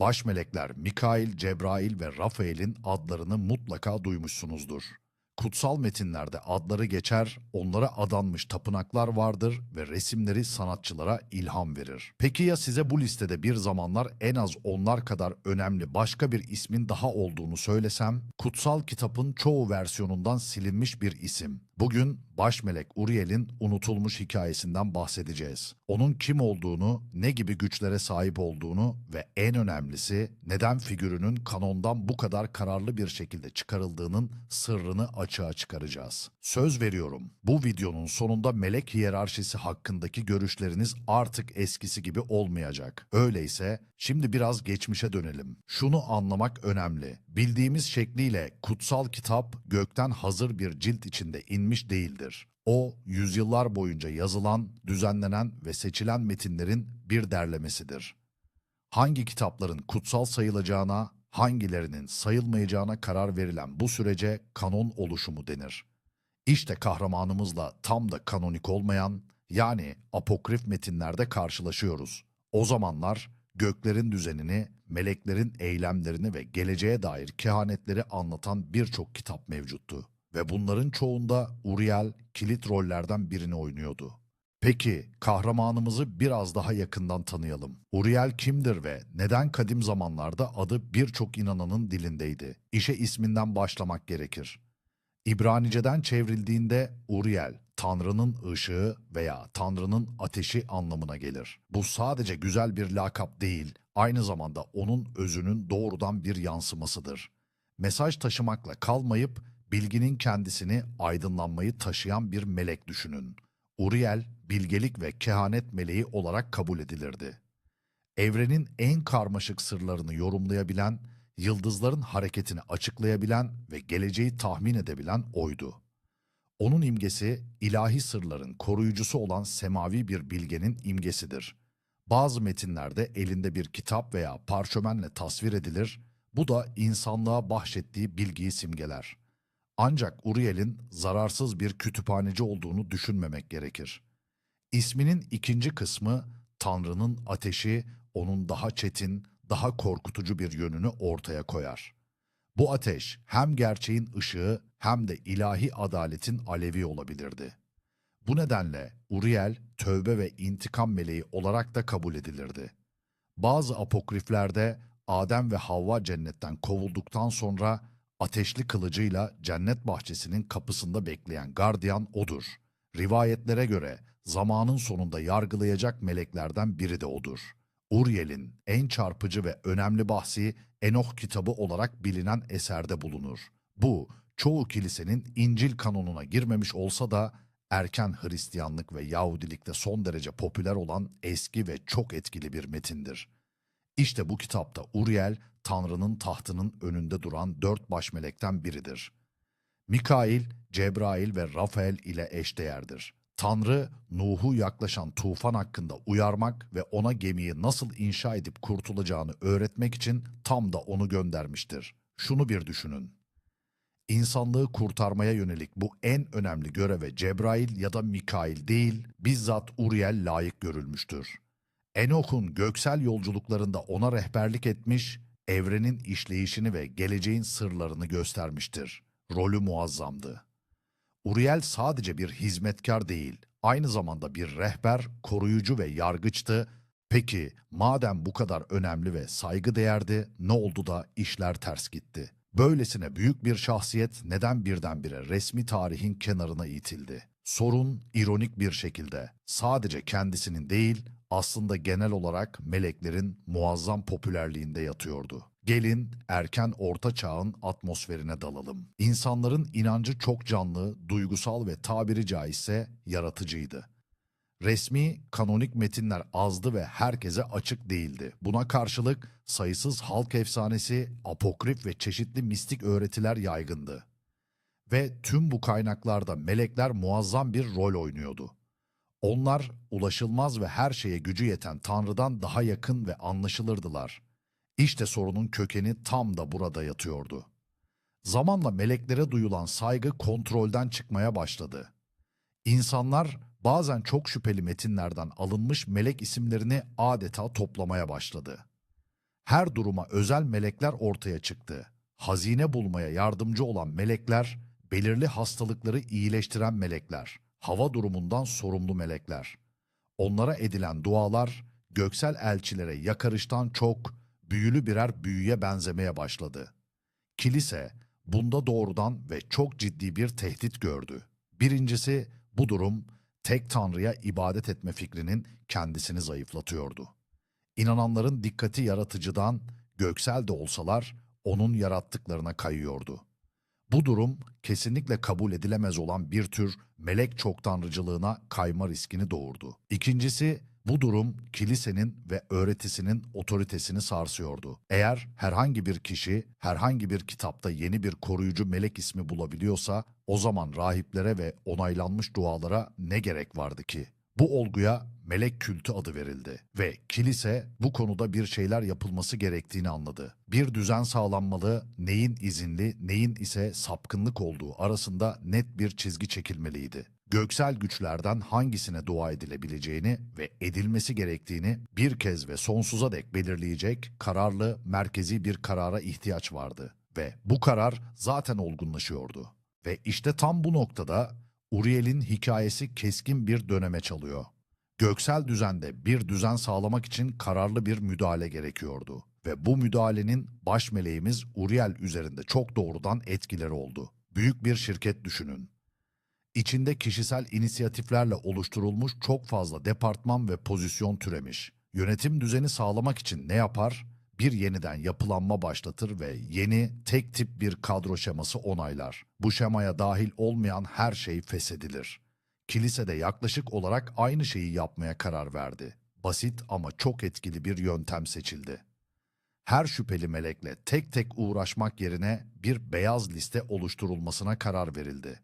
Baş melekler Mikail, Cebrail ve Rafael'in adlarını mutlaka duymuşsunuzdur. Kutsal metinlerde adları geçer, onlara adanmış tapınaklar vardır ve resimleri sanatçılara ilham verir. Peki ya size bu listede bir zamanlar en az onlar kadar önemli başka bir ismin daha olduğunu söylesem? Kutsal kitabın çoğu versiyonundan silinmiş bir isim. Bugün baş melek Uriel'in unutulmuş hikayesinden bahsedeceğiz. Onun kim olduğunu, ne gibi güçlere sahip olduğunu ve en önemlisi neden figürünün kanondan bu kadar kararlı bir şekilde çıkarıldığının sırrını açığa çıkaracağız. Söz veriyorum bu videonun sonunda melek hiyerarşisi hakkındaki görüşleriniz artık eskisi gibi olmayacak. Öyleyse şimdi biraz geçmişe dönelim. Şunu anlamak önemli. Bildiğimiz şekliyle kutsal kitap gökten hazır bir cilt içinde inmiş değildir. O, yüzyıllar boyunca yazılan, düzenlenen ve seçilen metinlerin bir derlemesidir. Hangi kitapların kutsal sayılacağına, hangilerinin sayılmayacağına karar verilen bu sürece kanon oluşumu denir. İşte kahramanımızla tam da kanonik olmayan, yani apokrif metinlerde karşılaşıyoruz. O zamanlar göklerin düzenini, meleklerin eylemlerini ve geleceğe dair kehanetleri anlatan birçok kitap mevcuttu. Ve bunların çoğunda Uriel kilit rollerden birini oynuyordu. Peki kahramanımızı biraz daha yakından tanıyalım. Uriel kimdir ve neden kadim zamanlarda adı birçok inananın dilindeydi? İşe isminden başlamak gerekir. İbraniceden çevrildiğinde Uriel, Tanrı'nın ışığı veya Tanrı'nın ateşi anlamına gelir. Bu sadece güzel bir lakap değil, aynı zamanda onun özünün doğrudan bir yansımasıdır. Mesaj taşımakla kalmayıp bilginin kendisini aydınlanmayı taşıyan bir melek düşünün. Uriel, bilgelik ve kehanet meleği olarak kabul edilirdi. Evrenin en karmaşık sırlarını yorumlayabilen, yıldızların hareketini açıklayabilen ve geleceği tahmin edebilen oydu. Onun imgesi ilahi sırların koruyucusu olan semavi bir bilgenin imgesidir. Bazı metinlerde elinde bir kitap veya parşömenle tasvir edilir, bu da insanlığa bahşettiği bilgiyi simgeler. Ancak Uriel'in zararsız bir kütüphaneci olduğunu düşünmemek gerekir. İsminin ikinci kısmı Tanrı'nın ateşi onun daha çetin, daha korkutucu bir yönünü ortaya koyar. Bu ateş hem gerçeğin ışığı hem de ilahi adaletin alevi olabilirdi. Bu nedenle Uriel tövbe ve intikam meleği olarak da kabul edilirdi. Bazı apokriflerde Adem ve Havva cennetten kovulduktan sonra ateşli kılıcıyla cennet bahçesinin kapısında bekleyen gardiyan odur. Rivayetlere göre zamanın sonunda yargılayacak meleklerden biri de odur. Uriel'in en çarpıcı ve önemli bahsi Enoh kitabı olarak bilinen eserde bulunur. Bu, çoğu kilisenin İncil kanonuna girmemiş olsa da erken Hristiyanlık ve Yahudilikte son derece popüler olan eski ve çok etkili bir metindir. İşte bu kitapta Uriel, Tanrı'nın tahtının önünde duran dört baş melekten biridir. Mikail, Cebrail ve Rafael ile eşdeğerdir. Tanrı, Nuh'u yaklaşan tufan hakkında uyarmak ve ona gemiyi nasıl inşa edip kurtulacağını öğretmek için tam da onu göndermiştir. Şunu bir düşünün. İnsanlığı kurtarmaya yönelik bu en önemli göreve Cebrail ya da Mikail değil, bizzat Uriel layık görülmüştür. Enoch'un göksel yolculuklarında ona rehberlik etmiş, evrenin işleyişini ve geleceğin sırlarını göstermiştir. Rolü muazzamdı. Uriel sadece bir hizmetkar değil, aynı zamanda bir rehber, koruyucu ve yargıçtı. Peki madem bu kadar önemli ve saygıdeğerdi, ne oldu da işler ters gitti? Böylesine büyük bir şahsiyet neden birdenbire resmi tarihin kenarına itildi? Sorun ironik bir şekilde sadece kendisinin değil, aslında genel olarak meleklerin muazzam popülerliğinde yatıyordu. Gelin erken orta çağın atmosferine dalalım. İnsanların inancı çok canlı, duygusal ve tabiri caizse yaratıcıydı. Resmi, kanonik metinler azdı ve herkese açık değildi. Buna karşılık sayısız halk efsanesi, apokrif ve çeşitli mistik öğretiler yaygındı. Ve tüm bu kaynaklarda melekler muazzam bir rol oynuyordu. Onlar ulaşılmaz ve her şeye gücü yeten Tanrı'dan daha yakın ve anlaşılırdılar. İşte sorunun kökeni tam da burada yatıyordu. Zamanla meleklere duyulan saygı kontrolden çıkmaya başladı. İnsanlar bazen çok şüpheli metinlerden alınmış melek isimlerini adeta toplamaya başladı. Her duruma özel melekler ortaya çıktı. Hazine bulmaya yardımcı olan melekler, belirli hastalıkları iyileştiren melekler, hava durumundan sorumlu melekler. Onlara edilen dualar göksel elçilere yakarıştan çok büyülü birer büyüye benzemeye başladı. Kilise bunda doğrudan ve çok ciddi bir tehdit gördü. Birincisi bu durum tek tanrıya ibadet etme fikrinin kendisini zayıflatıyordu. İnananların dikkati yaratıcıdan göksel de olsalar onun yarattıklarına kayıyordu. Bu durum kesinlikle kabul edilemez olan bir tür melek çok tanrıcılığına kayma riskini doğurdu. İkincisi bu durum kilisenin ve öğretisinin otoritesini sarsıyordu. Eğer herhangi bir kişi herhangi bir kitapta yeni bir koruyucu melek ismi bulabiliyorsa o zaman rahiplere ve onaylanmış dualara ne gerek vardı ki? Bu olguya melek kültü adı verildi ve kilise bu konuda bir şeyler yapılması gerektiğini anladı. Bir düzen sağlanmalı, neyin izinli, neyin ise sapkınlık olduğu arasında net bir çizgi çekilmeliydi. Göksel güçlerden hangisine dua edilebileceğini ve edilmesi gerektiğini bir kez ve sonsuza dek belirleyecek kararlı, merkezi bir karara ihtiyaç vardı ve bu karar zaten olgunlaşıyordu. Ve işte tam bu noktada Uriel'in hikayesi keskin bir döneme çalıyor. Göksel düzende bir düzen sağlamak için kararlı bir müdahale gerekiyordu. Ve bu müdahalenin baş meleğimiz Uriel üzerinde çok doğrudan etkileri oldu. Büyük bir şirket düşünün. İçinde kişisel inisiyatiflerle oluşturulmuş çok fazla departman ve pozisyon türemiş. Yönetim düzeni sağlamak için ne yapar? Bir yeniden yapılanma başlatır ve yeni tek tip bir kadro şeması onaylar. Bu şemaya dahil olmayan her şey feshedilir. Kilise de yaklaşık olarak aynı şeyi yapmaya karar verdi. Basit ama çok etkili bir yöntem seçildi. Her şüpheli melekle tek tek uğraşmak yerine bir beyaz liste oluşturulmasına karar verildi.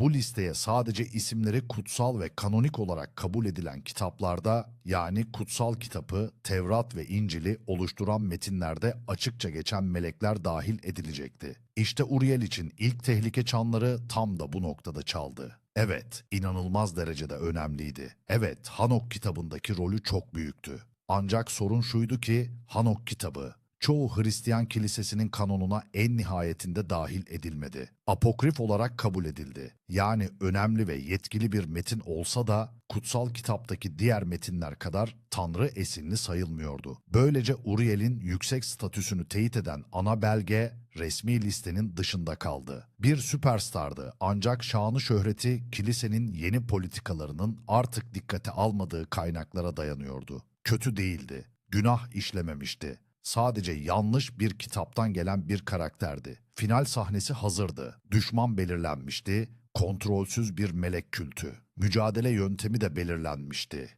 Bu listeye sadece isimleri kutsal ve kanonik olarak kabul edilen kitaplarda yani kutsal kitabı, Tevrat ve İncil'i oluşturan metinlerde açıkça geçen melekler dahil edilecekti. İşte Uriel için ilk tehlike çanları tam da bu noktada çaldı. Evet, inanılmaz derecede önemliydi. Evet, Hanok kitabındaki rolü çok büyüktü. Ancak sorun şuydu ki Hanok kitabı çoğu Hristiyan kilisesinin kanonuna en nihayetinde dahil edilmedi. Apokrif olarak kabul edildi. Yani önemli ve yetkili bir metin olsa da kutsal kitaptaki diğer metinler kadar Tanrı esinli sayılmıyordu. Böylece Uriel'in yüksek statüsünü teyit eden ana belge resmi listenin dışında kaldı. Bir süperstardı ancak şanı şöhreti kilisenin yeni politikalarının artık dikkate almadığı kaynaklara dayanıyordu. Kötü değildi, günah işlememişti sadece yanlış bir kitaptan gelen bir karakterdi. Final sahnesi hazırdı. Düşman belirlenmişti. Kontrolsüz bir melek kültü. Mücadele yöntemi de belirlenmişti.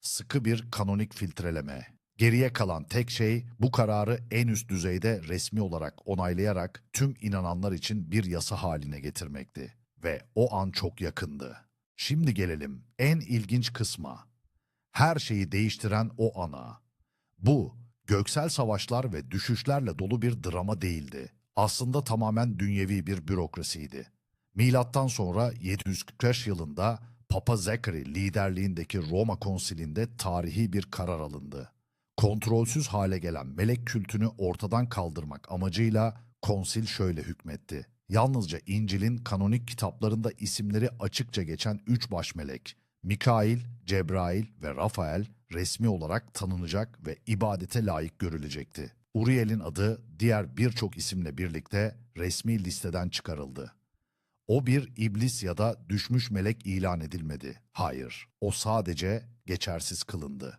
Sıkı bir kanonik filtreleme. Geriye kalan tek şey bu kararı en üst düzeyde resmi olarak onaylayarak tüm inananlar için bir yasa haline getirmekti. Ve o an çok yakındı. Şimdi gelelim en ilginç kısma. Her şeyi değiştiren o ana. Bu göksel savaşlar ve düşüşlerle dolu bir drama değildi. Aslında tamamen dünyevi bir bürokrasiydi. Milattan sonra 745 yılında Papa Zachary liderliğindeki Roma konsilinde tarihi bir karar alındı. Kontrolsüz hale gelen melek kültünü ortadan kaldırmak amacıyla konsil şöyle hükmetti. Yalnızca İncil'in kanonik kitaplarında isimleri açıkça geçen üç baş melek, Mikail, Cebrail ve Rafael resmi olarak tanınacak ve ibadete layık görülecekti. Uriel'in adı diğer birçok isimle birlikte resmi listeden çıkarıldı. O bir iblis ya da düşmüş melek ilan edilmedi. Hayır, o sadece geçersiz kılındı.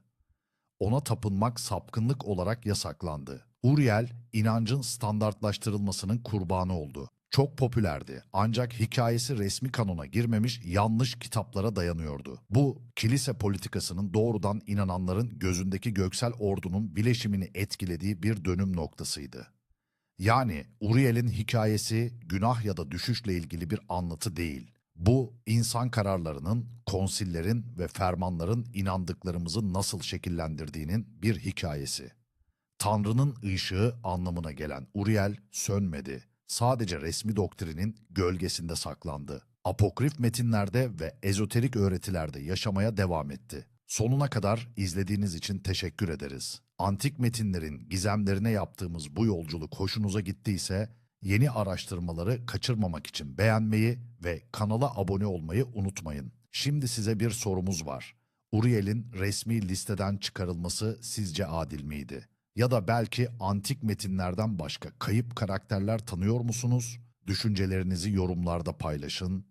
Ona tapınmak sapkınlık olarak yasaklandı. Uriel, inancın standartlaştırılmasının kurbanı oldu. Çok popülerdi ancak hikayesi resmi kanona girmemiş yanlış kitaplara dayanıyordu. Bu kilise politikasının doğrudan inananların gözündeki göksel ordunun bileşimini etkilediği bir dönüm noktasıydı. Yani Uriel'in hikayesi günah ya da düşüşle ilgili bir anlatı değil. Bu insan kararlarının, konsillerin ve fermanların inandıklarımızı nasıl şekillendirdiğinin bir hikayesi. Tanrı'nın ışığı anlamına gelen Uriel sönmedi sadece resmi doktrinin gölgesinde saklandı. Apokrif metinlerde ve ezoterik öğretilerde yaşamaya devam etti. Sonuna kadar izlediğiniz için teşekkür ederiz. Antik metinlerin gizemlerine yaptığımız bu yolculuk hoşunuza gittiyse yeni araştırmaları kaçırmamak için beğenmeyi ve kanala abone olmayı unutmayın. Şimdi size bir sorumuz var. Uriel'in resmi listeden çıkarılması sizce adil miydi? Ya da belki antik metinlerden başka kayıp karakterler tanıyor musunuz? Düşüncelerinizi yorumlarda paylaşın.